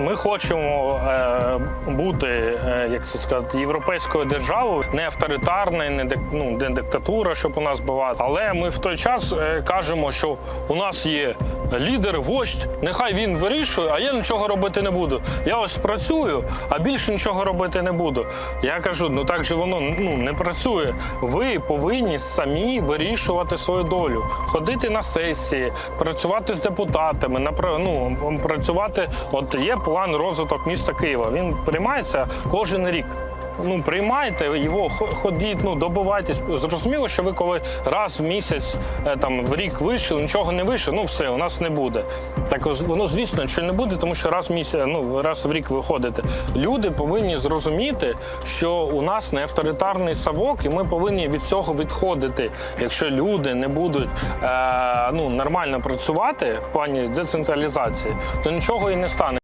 Ми хочемо е, бути, е, як це сказати, європейською державою, не авторитарною, не, дик- ну, не диктатура, щоб у нас була. Але ми в той час е, кажемо, що у нас є лідер, вождь, нехай він вирішує, а я нічого робити не буду. Я ось працюю, а більше нічого робити не буду. Я кажу, ну так же воно ну, не працює. Ви повинні самі вирішувати свою долю, ходити на сесії, працювати з депутатами, напра- ну, працювати. От є план розвиток міста Києва. Він приймається кожен рік. Ну, приймайте його, хо- ходіть, ну добивайтесь. Зрозуміло, що ви коли раз в місяць е, там в рік вийшли, нічого не вийшло, ну все, у нас не буде. Так воно, звісно, що не буде, тому що раз в місяць, ну раз в рік виходите. Люди повинні зрозуміти, що у нас не авторитарний савок, і ми повинні від цього відходити. Якщо люди не будуть е, ну, нормально працювати в плані децентралізації, то нічого і не стане.